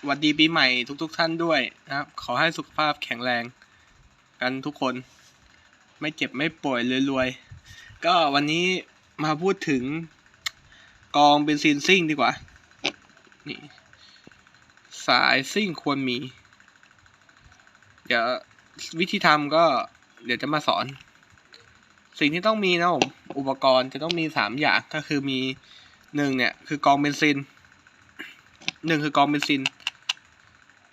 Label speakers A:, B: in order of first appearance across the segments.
A: สวัสดีปีใหม่ทุก ๆ ท่านด้วยนะครับ ขอให้สุขภาพแข็งแรงกันทุกคน ไม่เจ็บไม่ป่วยรวยๆ ก็วันนี้มาพูดถึงกองเบนซินซิ่งดีกว่า นี่ สายซิ่งควรมี เดี๋ยววิธีทำก็เดี๋ยวจะมาสอน สิ่งที่ต้องมีนะผมอุปกรณ์จะต้องมีสามอย่างก็คือมีหนึ่งเนี่ย คือกองเบนซิน หนึ่งคือกองเบนซิน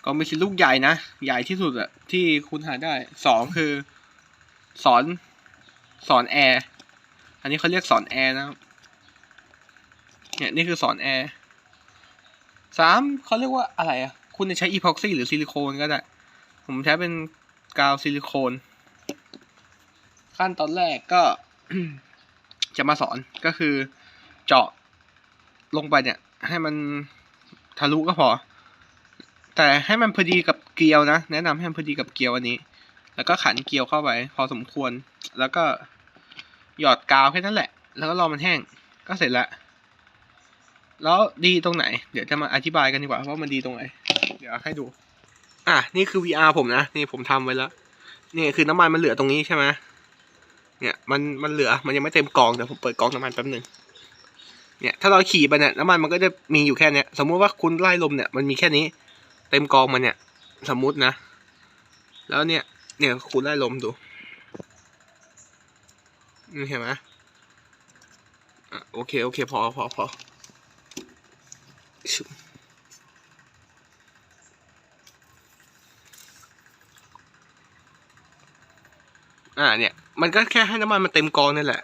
A: กองเบนซินลูกใหญ่นะ ใหญ่ที่สุดอะที่คุณหาได้สองคือ สอน สอนแอร์ อันนี้เขาเรียกสอนแอร์นะครับเนี่ยนี่คือสอนแอร์สามเขาเรียกว่าอะไรอะคุณจะใช้อีพ็อกซี่หรือซิลิโคนก็ได้ ผมใช้เป็นกาวซิลิโคน ขั้นตอนแรกก็จะมาสอนก็คือเจาะลงไปเนี่ย ให้มัน ทะลุก็พอ แต่ให้มันพอดีกับเกลียวนะ แนะนำให้มันพอดีกับเกลียวอันนี้ แล้วก็ขันเกลียวเข้าไป พอสมควร แล้วก็หยอดกาวแค่นั้นแหละ แล้วก็รอมันแห้ง ก็เสร็จละ แล้วดีตรงไหน เดี๋ยวจะมาอธิบายกันดีกว่าว่ามันดีตรงไหน เดี๋ยวให้ดู อะ นี่คือ VR ผมนะ นี่ผมทำไว้แล้ว นี่คือน้ำมันมันเหลือตรงนี้ใช่ไหมเนี่ย มัน มันเหลือ มันยังไม่เต็มกอง เดี๋ยวผมเปิดกองน้ำมันแป๊บหนึ่ง เนี่ยถ้าเราขี่ไปเนี่ยน้ำมันมันก็จะมีอยู่แค่เนี้ย สมมุติว่าคุณไล่ลมเนี่ยมันมีแค่นี้ เต็มกองมันเนี่ย สมมุตินะ แล้วเนี่ย เนี่ยคุณไล่ลมดูนี่เห็นไหมอะโอเคโอเค พอพอพออ่าเนี่ย มันก็แค่ให้น้ำมันมันเต็มกองนั่นแหละ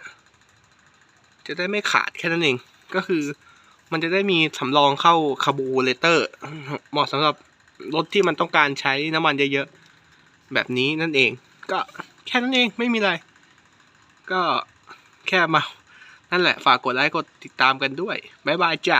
A: จะได้ไม่ขาดแค่นั้นเอง ก็คือ มันจะได้มีสำรองเข้าคาบูเรเตอร์ เหมาะสำหรับรถที่มันต้องการใช้น้ำมันเยอะๆ แบบนี้นั่นเอง ก็แค่นั้นเองไม่มีอะไร ก็แค่มา นั่นแหละฝากกดไลค์กดติดตามกันด้วย บ๊ายบายจ้ะ